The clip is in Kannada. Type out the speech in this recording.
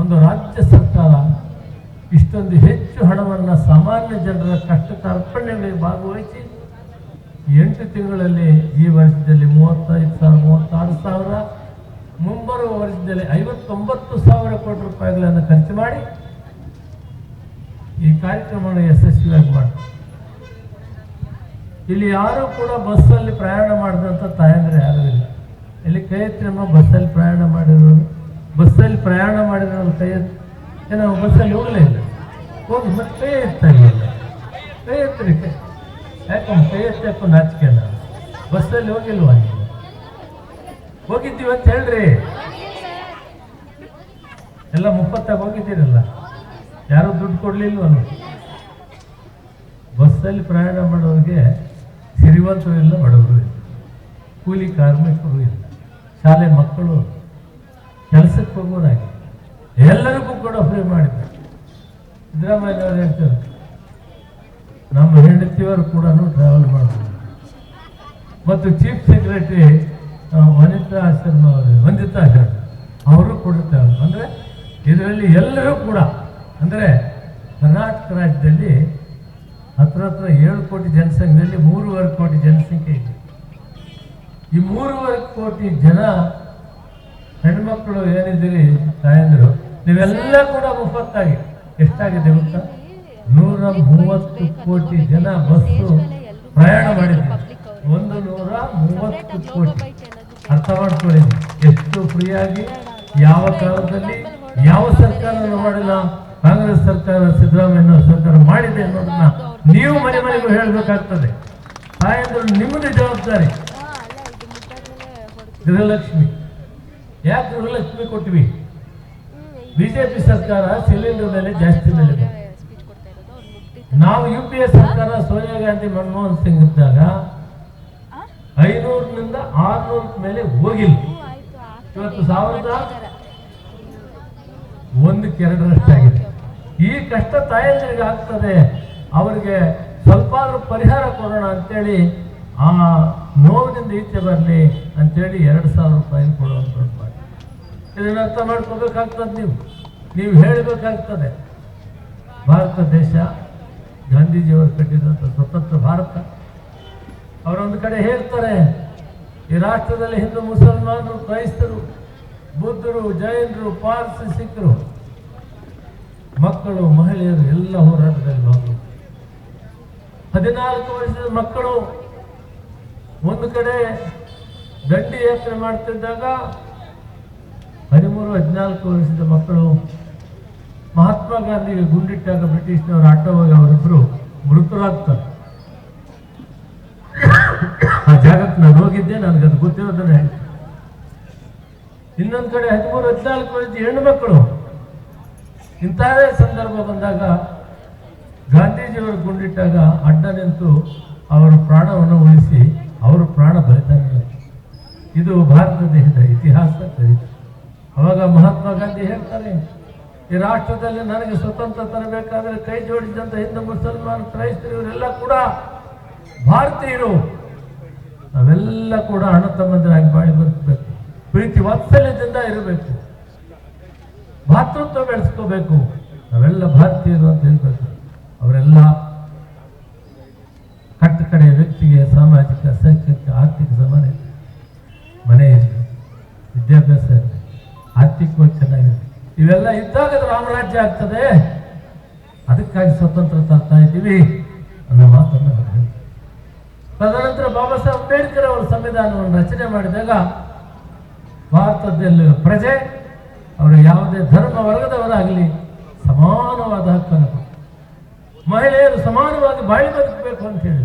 ಒಂದು ರಾಜ್ಯ ಸರ್ಕಾರ ಇಷ್ಟೊಂದು ಹೆಚ್ಚು ಹಣವನ್ನು ಸಾಮಾನ್ಯ ಜನರ ಕಷ್ಟ ಅರ್ಪಣೆಗಳಿಗೆ ಭಾಗವಹಿಸಿ ಎಂಟು ತಿಂಗಳಲ್ಲಿ ಈ ವರ್ಷದಲ್ಲಿ ಮೂವತ್ತೈದು ಸಾವಿರ, ಮೂವತ್ತಾರು ಸಾವಿರ, ಮುಂಬರುವ ವರ್ಷದಲ್ಲಿ ಐವತ್ತೊಂಬತ್ತು ಸಾವಿರ ಕೋಟಿ ರೂಪಾಯಿಗಳನ್ನು ಖರ್ಚು ಮಾಡಿ ಈ ಕಾರ್ಯಕ್ರಮವನ್ನು ಯಶಸ್ವಿಯಾಗಿ ಮಾಡಿ. ಇಲ್ಲಿ ಯಾರೂ ಕೂಡ ಬಸ್ಸಲ್ಲಿ ಪ್ರಯಾಣ ಮಾಡಿದಂಥ ತಾಯಂದ್ರೆ ಯಾರೂ ಇಲ್ಲ. ಇಲ್ಲಿ ಕೈ ಎತ್ತಿ ನಮ್ಮ ಬಸ್ಸಲ್ಲಿ ಪ್ರಯಾಣ ಮಾಡಿರೋರು ಬಸ್ಸಲ್ಲಿ ಪ್ರಯಾಣ ಮಾಡಿದ ಕೈ ಎತ್ತಿ. ಏನೋ ಬಸ್ಸಲ್ಲಿ ಹೋಗಲೇ ಇಲ್ಲ. ಹೋಗಿ ಮತ್ತೆ ಕೈ ಎತ್ತಾ ಇಲ್ಲ ಕೈ ಎತ್ತರಿ ಕೈ. ಯಾಕಮ್ಮ ಕೈ ಎತ್ತಕ್ಕೂ ನಾಚಿಕೆ ನಾವು ಬಸ್ಸಲ್ಲಿ ಹೋಗಿಲ್ವಾ ನೀವು? ಹೋಗಿದ್ದೀವಿ ಅಂತ ಹೇಳ್ರಿ. ಎಲ್ಲ ಮುಪ್ಪತ್ತಾಗ ಹೋಗಿದ್ದೀರಲ್ಲ. ಯಾರು ದುಡ್ಡು ಕೊಡ್ಲಿಲ್ವಲ್ಲ. ಬಸ್ಸಲ್ಲಿ ಪ್ರಯಾಣ ಮಾಡೋರಿಗೆ ಸಿರಿವಂತರು ಇಲ್ಲ, ಬಡವರು ಇಲ್ಲ. ಕೂಲಿ ಕಾರ್ಮಿಕರು ಇಲ್ಲ. ಶಾಲೆ ಮಕ್ಕಳು ಕೆಲಸಕ್ಕೆ ಹೋಗೋರಾಗಿ ಎಲ್ಲರಿಗೂ ಕೂಡ ಫ್ರೀ ಮಾಡಿದ್ದಾರೆ ಸಿದ್ದರಾಮಯ್ಯನವರು ಹೇಳ್ತಾರೆ, ನಮ್ಮ ಹೆಂಡತಿಯವರು ಕೂಡ ಟ್ರಾವೆಲ್ ಮಾಡ್ಬೋದು. ಮತ್ತು ಚೀಫ್ ಸೆಕ್ರೆಟರಿ ವನಿತಾ ಶರ್ಮಾ ಅವರು, ವಂದಿತಾ ಶರ್ಮಾ, ಅವರು ಕೂಡ ಟ್ರಾವೆಲ್ ಅಂದರೆ ಇದರಲ್ಲಿ ಎಲ್ಲರೂ ಕೂಡ, ಅಂದರೆ ಕರ್ನಾಟಕ ರಾಜ್ಯದಲ್ಲಿ ಹತ್ರ ಹತ್ರ ಏಳು ಕೋಟಿ ಜನಸಂಖ್ಯೆಯಲ್ಲಿ ಮೂರುವರೆ ಕೋಟಿ ಜನಸಂಖ್ಯೆ ಇದೆ. ಈ ಮೂರುವರೆ ಕೋಟಿ ಜನ ಹೆಣ್ಮಕ್ಳು ಏನಿದ್ದೀರಿ ತಾಯಂದಿರು ನೀವೆಲ್ಲ ಕೂಡ ಮುಫತ್ತಾಗಿ ಎಷ್ಟಾಗಿದೆ ಗೊತ್ತಾ? ನೂರ ಮೂವತ್ತು ಕೋಟಿ ಜನ ಬಸ್ಸು ಪ್ರಯಾಣ ಮಾಡಿದ್ರು ಒಂದು ನೂರ ಮೂವತ್ತು ಕೋಟಿ. ಅರ್ಥ ಮಾಡ್ಕೊಳ್ಳಿ. ಎಷ್ಟು ಫ್ರೀಯಾಗಿ ಯಾವ ಕಾಲದಲ್ಲಿ ಯಾವ ಸರ್ಕಾರ ಮಾಡಿಲ್ಲ. ಕಾಂಗ್ರೆಸ್ ಸರ್ಕಾರ ಸಿದ್ದರಾಮಯ್ಯ ಸರ್ಕಾರ ಮಾಡಿದೆ ಅನ್ನೋದನ್ನ ನೀವು ಮನೆ ಮನೆಗೂ ಹೇಳಬೇಕಾಗ್ತದೆ. ತಾಯಂದ್ರು ನಿಮ್ಮದೇ ಜವಾಬ್ದಾರಿ. ಗೃಹಲಕ್ಷ್ಮಿ. ಯಾಕೆ ಗೃಹಲಕ್ಷ್ಮಿ ಕೊಟ್ವಿ ಬಿಜೆಪಿ ಸರ್ಕಾರ ಸಿಲಿಂಡರ್ ಮೇಲೆ ಜಾಸ್ತಿ ಮೇಲೆ ನಾವು ಯು ಪಿ ಎ ಸರ್ಕಾರ ಸೋನಿಯಾ ಗಾಂಧಿ ಮನಮೋಹನ್ ಸಿಂಗ್ ಇದ್ದಾಗ ಐನೂರಿನಿಂದ ಆರ್ನೂರ ಮೇಲೆ ಹೋಗಿಲ್ಲ. ಇವತ್ತು ಸಾವಿರದ ಒಂದಕ್ಕೆ ಎರಡರಷ್ಟಾಗಿದೆ ಈ ಕಷ್ಟ ತಾಯಂದಿರಿಗೆ ಆಗ್ತದೆ. ಅವರಿಗೆ ಸ್ವಲ್ಪ ಪರಿಹಾರ ಕೊಡೋಣ ಅಂತೇಳಿ ಆ ನೋವಿನಿಂದ ಈಚೆ ಬರಲಿ ಅಂತೇಳಿ ಎರಡು ಸಾವಿರ ರೂಪಾಯಿ ಕೊಡುವಂಥದ್ದು. ಇದನ್ನು ಅರ್ಥ ಮಾಡ್ಕೋಬೇಕಾಗ್ತದೆ ನೀವು. ನೀವು ಹೇಳಬೇಕಾಗ್ತದೆ. ಭಾರತ ದೇಶ, ಗಾಂಧೀಜಿಯವರು ಕಟ್ಟಿದಂಥ ಸ್ವತಂತ್ರ ಭಾರತ. ಅವರೊಂದು ಕಡೆ ಹೇಳ್ತಾರೆ, ಈ ರಾಷ್ಟ್ರದಲ್ಲಿ ಹಿಂದೂ, ಮುಸಲ್ಮಾನರು, ಕ್ರೈಸ್ತರು, ಬುದ್ಧರು, ಜೈನರು, ಪಾರ್ಸಿ, ಸಿಖ್ರು, ಮಕ್ಕಳು, ಮಹಿಳೆಯರು ಎಲ್ಲ ಹೋರಾಟದಲ್ಲಿ ಹೋಗ್ತಾರೆ ಹದಿನಾಲ್ಕು ವರ್ಷದ ಮಕ್ಕಳು ಒಂದು ಕಡೆ ದಂಡಿ ಯಾತ್ರೆ ಮಾಡ್ತಿದ್ದಾಗ ಹದಿಮೂರು, ಹದಿನಾಲ್ಕು ವರ್ಷದ ಮಕ್ಕಳು ಮಹಾತ್ಮ ಗಾಂಧಿಗೆ ಗುಂಡಿಟ್ಟಾಗ ಬ್ರಿಟಿಷ್ನವರು ಆಟೋವಾಗ ಅವರಿಬ್ರು ಮೃತರಾಗ್ತಾರೆ. ಆ ಜಾಗಕ್ಕೆ ನಾನು ಹೋಗಿದ್ದೆ ನನಗೆ ಅದು ಗೊತ್ತಿರೋದನ್ನ ಹೇಳ್ತೀನಿ. ಇನ್ನೊಂದು ಕಡೆ ಹದಿಮೂರು, ಹದಿನಾಲ್ಕು ವರ್ಷದ ಹೆಣ್ಣು ಮಕ್ಕಳು. ಇಂತಹದೇ ಸಂದರ್ಭ ಬಂದಾಗ ಗಾಂಧೀಜಿಯವರು ಗುಂಡಿಟ್ಟಾಗ ಅಡ್ಡ ನಿಂತು ಅವರ ಪ್ರಾಣವನ್ನು ಉಳಿಸಿ, ಅವರು ಪ್ರಾಣ ಬಲಿದಾನ ಇದು ಭಾರತ ದೇಶದ ಇತಿಹಾಸ, ಚರಿತ್ರೆ. ಅವಾಗ ಮಹಾತ್ಮ ಗಾಂಧಿ ಹೇಳ್ತಾರೆ, ಈ ರಾಷ್ಟ್ರದಲ್ಲಿ ನನಗೆ ಸ್ವತಂತ್ರ ತರಬೇಕಾದ್ರೆ ಕೈ ಜೋಡಿಸಿದಂಥ ಹಿಂದೂ ಮುಸಲ್ಮಾನ್ ಕ್ರೈಸ್ತರು ಇವರೆಲ್ಲ ಕೂಡ ಭಾರತೀಯರು, ನಾವೆಲ್ಲ ಕೂಡ ಅಣ್ಣ ತಮ್ಮಂದಿರಾಗಿ ಬಾಳಿ ಬದುಕಬೇಕು. ಪ್ರೀತಿ ವಾತ್ಸಲ್ಯದಿಂದ ಇರಬೇಕು. ಭಾತೃತ್ವ ಬೆಳೆಸ್ಕೋಬೇಕು. ನಾವೆಲ್ಲ ಭಾರತೀಯರು ಅಂತ ಹೇಳ್ಬೇಕು. ಅವರೆಲ್ಲ ಆರ್ಥಿಕವಾಗಿ ಚೆನ್ನಾಗಿದೆ. ಇವೆಲ್ಲ ಇದ್ದಾಗ ರಾಮರಾಜ್ಯ ಆಗ್ತದೆ. ಅದಕ್ಕಾಗಿ ಸ್ವತಂತ್ರ ತರ್ತಾ ಇದ್ದೀವಿ ಅನ್ನೋ ಮಾತನ್ನು. ತದನಂತರ ಬಾಬಾ ಸಾಹೇಬ್ ಅಂಬೇಡ್ಕರ್ ಅವರು ಸಂವಿಧಾನವನ್ನು ರಚನೆ ಮಾಡಿದಾಗ ಭಾರತದಲ್ಲಿ ಪ್ರಜೆ, ಅವರು ಯಾವುದೇ ಧರ್ಮ ವರ್ಗದವರಾಗಲಿ ಸಮಾನವಾದ ಹಕ್ಕನ್ನು ಮಹಿಳೆಯರು ಸಮಾನವಾಗಿ ಬಾಳಿ ಬದುಕಬೇಕು ಅಂತ ಹೇಳಿ